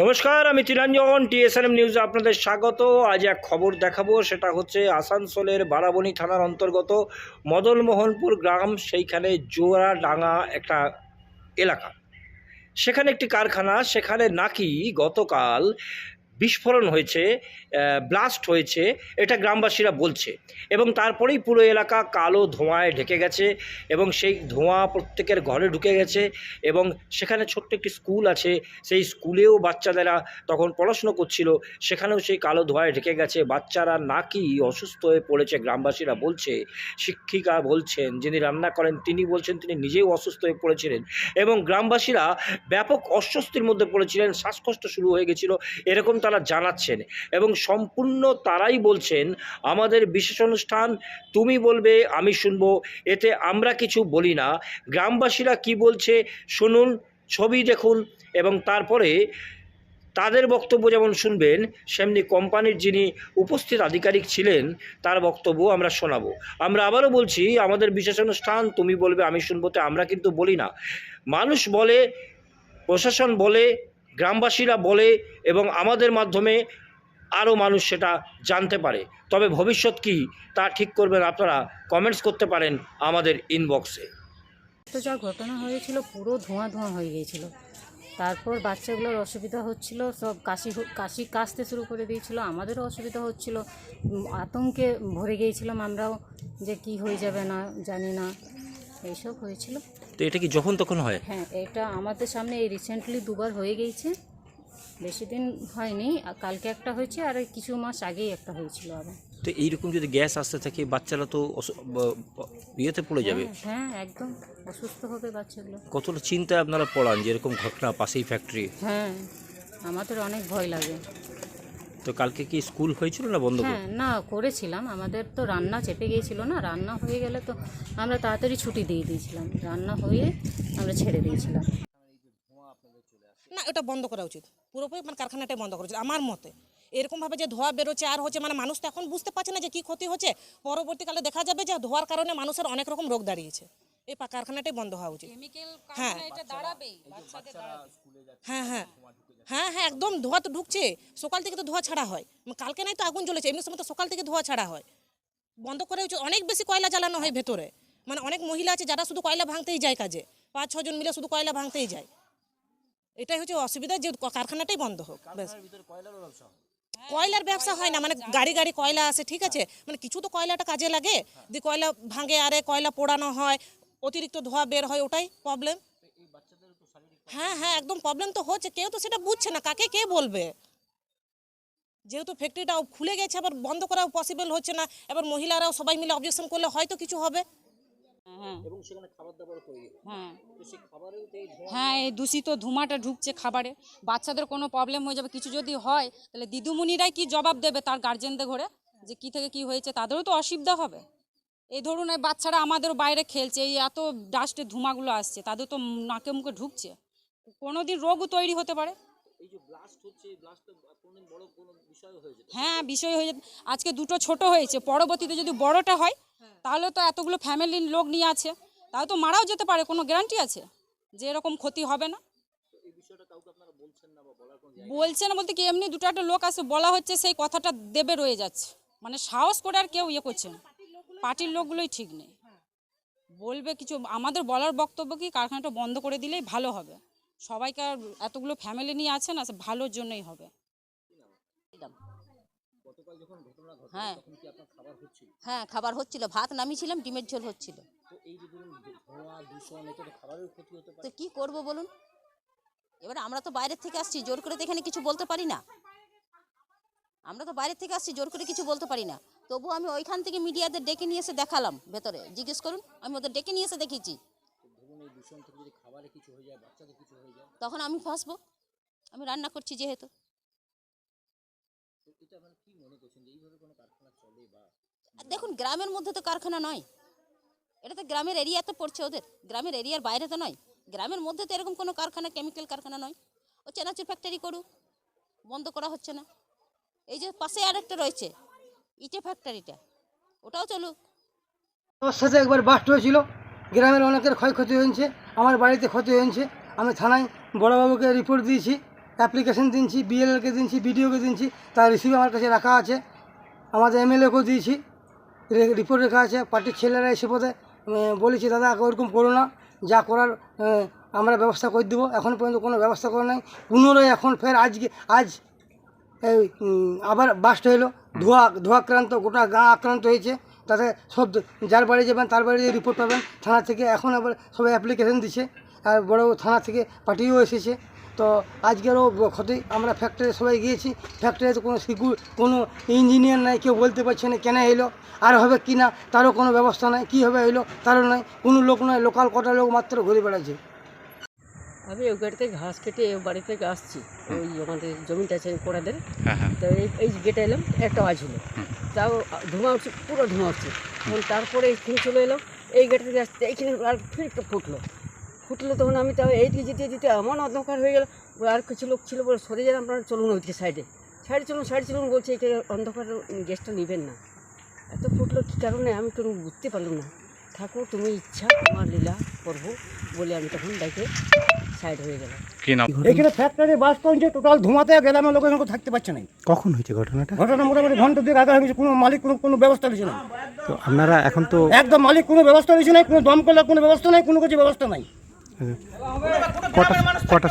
নমস্কার, আমি তিরঞ্জন টিএসএনএম নিউজে আপনাদের স্বাগত। আজ এক খবর দেখাবো, সেটা হচ্ছে আসানসোলের বারাবণী থানার অন্তর্গত মদনমোহনপুর গ্রাম, সেইখানে জোয়ারাডাঙ্গা একটা এলাকা। সেখানে একটি কারখানা, সেখানে নাকি গতকাল বিস্ফোরণ হয়েছে ব্লাস্ট হয়েছে, এটা গ্রামবাসীরা বলছে। এবং তারপরেই পুরো এলাকা কালো ধোঁয়ায় ঢেকে গেছে এবং সেই ধোঁয়া প্রত্যেকের ঘরে ঢুকে গেছে এবং সেখানে ছোট্ট একটি স্কুল আছে, সেই স্কুলেও বাচ্চাদেরা তখন পড়াশুনো করছিল, সেখানেও সেই কালো ধোঁয়ায় ঢেকে গেছে। বাচ্চারা নাকি অসুস্থ হয়ে পড়েছে, গ্রামবাসীরা বলছে, শিক্ষিকা বলছেন, যিনি রান্না করেন, তিনি বলছেন, তিনি নিজেও অসুস্থ হয়ে পড়েছিলেন এবং গ্রামবাসীরা ব্যাপক অস্বস্তির মধ্যে পড়েছিলেন, শ্বাসকষ্ট শুরু হয়ে গেছিল। এরকম তারা জানাচ্ছেন এবং সম্পূর্ণ তারাই বলছেন, আমাদের বিশেষ অনুষ্ঠান, তুমি বলবে, আমি শুনব। এতে আমরা কিছু বলি না। গ্রামবাসীরা কি বলছে শুনুন, ছবি দেখুন এবং তারপরে তাদের বক্তব্য যেমন শুনবেন, সেমনি কোম্পানির যিনি উপস্থিত আধিকারিক ছিলেন, তার বক্তব্য আমরা শোনাবো। আমরা আবারও বলছি, আমাদের বিশেষ অনুষ্ঠান, তুমি বলবে, আমি শুনব শুনবোতে আমরা কিন্তু বলি না। মানুষ বলে, প্রশাসন বলে গ্রামবাসীরা বলে এবং আমাদের মাধ্যমে আরও মানুষ সেটা জানতে পারে। তবে ভবিষ্যৎ কি তা ঠিক করবেন আপনারা কমেন্টস করতে পারেন আমাদের ইনবক্সে তো যা ঘটনা হয়েছিল পুরো ধোঁয়া ধোঁয়া হয়ে গিয়েছিল। তারপর বাচ্চাগুলোর অসুবিধা হচ্ছিল, সব কাশি কাশি কাশতে শুরু করে দিয়েছিল, আমাদেরও অসুবিধা হচ্ছিল। আতঙ্কে ভরে গিয়েছিলাম আমরাও যে কি হয়ে যাবে না, জানি না। এইসব হয়েছিল। তো এটা কি যখন তখন হয়? হ্যাঁ এটা আমাদের সামনে এই রিসেন্টলি দুবার হয়ে গিয়েছে। বেশি দিন হয়নি আর কালকে একটা হয়েছে আর কিছু মাস আগেই একটা হয়েছিল আবার। তো এইরকম যদি গ্যাস আসতে থাকে বাচ্চারা তো ইয়েতে পড়ে যাবে। হ্যাঁ, হ্যাঁ একদম অসুস্থ হবে বাচ্চাগুলো। কতটা চিন্তায় আপনারা পড়ান যে এরকম ঘটনা পাশেই ফ্যাক্টরি হ্যাঁ আমাদের অনেক ভয় লাগে। তো কালকে কি স্কুল হয়েছিল না বন্ধ হ্যাঁ না করেছিলাম। আমাদের তো রান্না চেপে গিয়েছিল না রান্না হয়ে গেলে তো আমরা তাড়াতাড়ি ছুটি দিয়ে দিয়েছিলাম। রান্না হয়ে আমরা ছেড়ে দিয়েছিলাম। না ওটা বন্ধ করা উচিত। পুরোপুরি মানে কারখানাটাই বন্ধ করা উচিত আমার মতে। এরকমভাবে যে ধোয়া বেরোচ্ছে আর হচ্ছে মানে মানুষ তো এখন বুঝতে পারছে না যে কী ক্ষতি হচ্ছে। পরবর্তীকালে দেখা যাবে যে ধোয়ার কারণে মানুষের অনেক রকম রোগ দাঁড়িয়েছে। এই কারখানাটাই বন্ধ হওয়া উচিত। হ্যাঁ। হ্যাঁ হ্যাঁ। হ্যাঁ হ্যাঁ একদম ধোয়া তো ঢুকছে। সকাল থেকে তো ধোয়া ছাড়া হয়। কালকে নাই তো আগুন জ্বলেছে এমনি সময় তো সকাল থেকে ধোয়া ছাড়া হয়। বন্ধ করে অনেক বেশি কয়লা জ্বালানো হয় ভেতরে। মানে অনেক মহিলা আছে যারা শুধু কয়লা ভাঙতেই যায় কাজে। পাঁচ ছজন মিলে শুধু কয়লা ভাঙতেই যায়। এটাই হচ্ছে অসুবিধা যে কারখানাটাই বন্ধ হোক কয়লার ব্যবসা হয় না মানে গাড়ি গাড়ি কয়লা আসে ঠিক আছে। মানে কিছু তো কয়লাটা কাজে লাগে। যে কয়লা ভাঙে আরে কয়লা পোড়ানো হয় অতিরিক্ত ধোঁয়া বের হয় ওটাই প্রবলেম হ্যাঁ হ্যাঁ একদম প্রবলেম তো হচ্ছে। কেউ তো সেটা বুঝছে না। কাকে কে বলবে? যেহেতু ফ্যাক্টরিটা খুলে গেছে আবার বন্ধ করাও পসিবল হচ্ছে না। এবার মহিলারাও সবাই মিলে অবজেকশন করলে হয়তো কিছু হবে। হ্যাঁ এবং সেখানে খাবার দাবার তৈরি হ্যাঁ। এই হ্যাঁ এই দূষিত ধোঁয়াটা ঢুকছে খাবারে। বাচ্চাদের কোনো প্রবলেম হয়ে যাবে। কিছু যদি হয় তাহলে দিদুমণিরাই কি জবাব দেবে তার গার্জেনদের ঘরে? যে কি থেকে কি হয়েছে? তাদেরও তো অসুবিধা হবে। এই ধরুন এই বাচ্চারা আমাদের বাইরে খেলছে এই এত ডাস্টের ধোঁয়াগুলো আসছে তাদের তো নাকে মুখে ঢুকছে। কোনো দিন রোগও তৈরি হতে পারে। এই যে ব্লাস্ট হচ্ছে এই ব্লাস্ট কোনোদিন বড় কোনো বিষয় হয়ে যেতে হ্যাঁ বিষয় হয়ে যেত- আজকে দুটো ছোট হয়েছে পরবর্তীতে যদি বড়টা হয় তাহলে তো এতগুলো ফ্যামিলির লোক নিয়ে আছে তাহলে তো মারাও যেতে পারে কোনো গ্যারান্টি আছে যে এরকম ক্ষতি হবে না? বলছে না বলতে কি এমনি দুটো একটা লোক আছে বলা হচ্ছে সেই কথাটা দেবে রয়ে যাচ্ছে। মানে সাহস করে আর কেউ ইয়ে করছে না। পার্টির লোকগুলোই ঠিক নেই। বলবে কিছু আমাদের বলার বক্তব্য কি কারখানাটা বন্ধ করে দিলেই ভালো হবে? সবাইকে আর এতগুলো ফ্যামিলি নিয়ে আছে না সে ভালোর জন্যই হবে। হ্যাঁ। হ্যাঁ খাবার হচ্ছিল ভাত নামিয়েছিলাম ডিমের ঝোল হচ্ছিল। তো কি করব বলুন? এবার আমরা তো বাইরের থেকে আসছি জোর করে তো এখানে কিছু বলতে পারি না। আমরা তো বাইরের থেকে আসছি জোর করে কিছু বলতে পারি না। তবু আমি ওইখান থেকে মিডিয়াদের ডেকে নিয়ে এসে দেখালাম ভেতরে। জিজ্ঞেস করুন আমি ওদের ডেকে নিয়ে এসে দেখিয়েছি। তখন আমি ফাঁসবো। আমি রান্না করছি যেহেতু। আর দেখুন গ্রামের মধ্যে তো কারখানা নয়। এটা তো গ্রামের এরিয়াতে পড়ছে ওদের। গ্রামের এরিয়ার বাইরে তো নয়। গ্রামের মধ্যে তো এরকম কোনো কারখানা কেমিক্যাল কারখানা নয়। ও চেনাচুর ফ্যাক্টরি করুক বন্ধ করা হচ্ছে না। এই যে পাশে আরেকটা রয়েছে ইটে ফ্যাক্টরিটা ওটাও চলুক। ওর সাথে একবার বাস্ট হয়েছিল। গ্রামের অনেকের ক্ষয়ক্ষতি হয়েছে, আমার বাড়িতে ক্ষতি হয়েছে। আমি থানায় বড়বাবুকে রিপোর্ট দিয়েছি অ্যাপ্লিকেশন দিনছি বিএলএলকে দিনছি বিডিওকে দিনছি তার রিসিভ আমার কাছে রাখা আছে। আমাদের এমএলএকেও দিয়েছি রিপোর্ট রেখা আছে পার্টির ছেলেরা এসে পথে বলেছি, দাদা ওরকম করো না, যা করার আমরা ব্যবস্থা করে দেবো। এখন পর্যন্ত কোনো ব্যবস্থা করে নাই। পুনরায় এখন ফের আজকে, আজ আবার বাস্ট হলো। ধোয়া, ধোয়াক্রান্ত, গোটা গা আক্রান্ত হয়েছে। তাতে সব যার বাড়ি যাবেন তার বাড়ি রিপোর্ট পাবেন। থানা থেকে এখন আবার সবাই অ্যাপ্লিকেশন দিচ্ছে আর বড় থানা থেকে পার্টিও এসেছে। তো আজকেরও ক্ষতি আমরা ফ্যাক্টরি সবাই গিয়েছি। ফ্যাক্টরিতে কোনো সিকিউর কোনো ইঞ্জিনিয়ার নাই কেউ বলতে পারছে না কেন এলো আর হবে কি না তারও কোনো ব্যবস্থা নাই কী হবে এলো তারও নাই কোনো লোক নয় লোকাল কটা লোক মাত্র ঘুরে বেড়াচ্ছে। আমি ওই গাড়িতে ঘাস কেটে বাড়ি থেকে আসছি। ওই আমাদের জমিটা আছে কোড়াদের হ্যাঁ হ্যাঁ। তো এই এই গেটে এলাম একটা আওয়াজ হলো। তাও ধোঁয়া উঠছে, পুরো ধোঁয়া উঠছে। তখন তারপরে এখানে চলে এলো, এই গেট আসতে, এইখানে আর ফির একটা ফুটলো। ফুটলো তখন আমি তাও এইদিকে যেতে যেতে এমন অন্ধকার হয়ে গেল আর কিছু লোক ছিল বলে সরে যান আপনারা চলুন ওইদিকে সাইডে। সাইডে চলুন সাইডে চলুন বলছে এটা অন্ধকার গ্যাসটা নেবেন না। এত ফুটলো, কী কারণে আমি কোনো বুঝতে পারলাম না। ঠাকুর, তুমি ইচ্ছা, তোমার লীলা করব বলে আমি তখন ডাইকে সাইড হয়ে কি নাম? এখানে ফ্যাক্টরি বাস পয়েন্টে টোটাল ধোঁয়াতে গ্রামের লোক এখন থাকতে পারছে না। কখন হয়েছে ঘটনাটা? ঘটনা মোটামুটি ঘণ্টা দুয়েক আগে হয়ে গেছে কোনো মালিক কোনো কোনো ব্যবস্থা নিচ্ছে না। তো আপনারা এখন তো একদম মালিক কোনো ব্যবস্থা নিচ্ছে না কোনো দমকলের কোনো ব্যবস্থা নাই কোনো কিছু ব্যবস্থা নাই। কটা কটা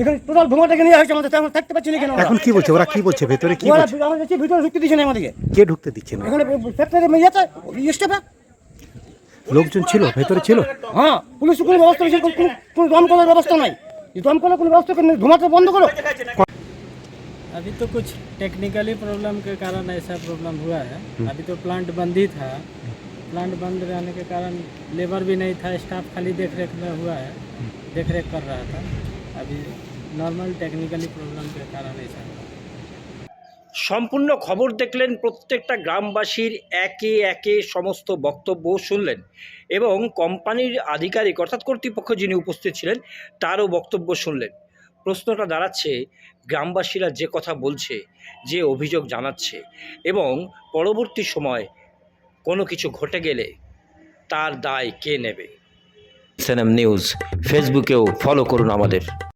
এখানে টোটাল ধোঁয়াটাকে নিয়ে হয়েছে আমাদের থাকতে পারছি না কেন এখন কি বলছে? ওরা কি বলছে? ভেতরে কি ওরা বলছে? আমাদের ভিতরে ঢুকতে দিচ্ছে না আমাদেরকে। কে ঢুকতে দিচ্ছে না? এখানে ফ্যাক্টরি ইয়েতে স্টেপে লোকজন ছিল ভেতরে ছিল হ্যাঁ পুলিশ কোনো ব্যবস্থা নিচ্ছে কোনো কোনো দমকলের ব্যবস্থা নাই এই দমকলের কোনো ব্যবস্থা করে ধোঁয়াটা বন্ধ করো अभी तो कुछ टेक्निकली प्रॉब्लम के कारण ऐसा प्रॉब्लम हुआ है अभी तो प्लांट बंद ही था प्लांट बंद रहने के कारण लेबर भी नहीं था स्टाफ खाली देख रेख में हुआ है देख रेख कर रहा था अभी नॉर्मल टेक्निकली प्रॉब्लम के कारण ऐसा हुआ সম্পূর্ণ খবর দেখলেন প্রত্যেকটা গ্রামবাসীর একে একে সমস্ত বক্তব্য শুনলেন এবং কোম্পানির আধিকারিক অর্থাৎ কর্তৃপক্ষ যিনি উপস্থিত ছিলেন, তারও বক্তব্য শুনলেন। প্রশ্নটা দাঁড়াচ্ছে, গ্রামবাসীরা যে কথা বলছে, যে অভিযোগ জানাচ্ছে এবং পরবর্তী সময় কোনো কিছু ঘটে গেলে তার দায় কে নেবে? সিএনএম নিউজ ফেসবুকেও ফলো করুন আমাদের।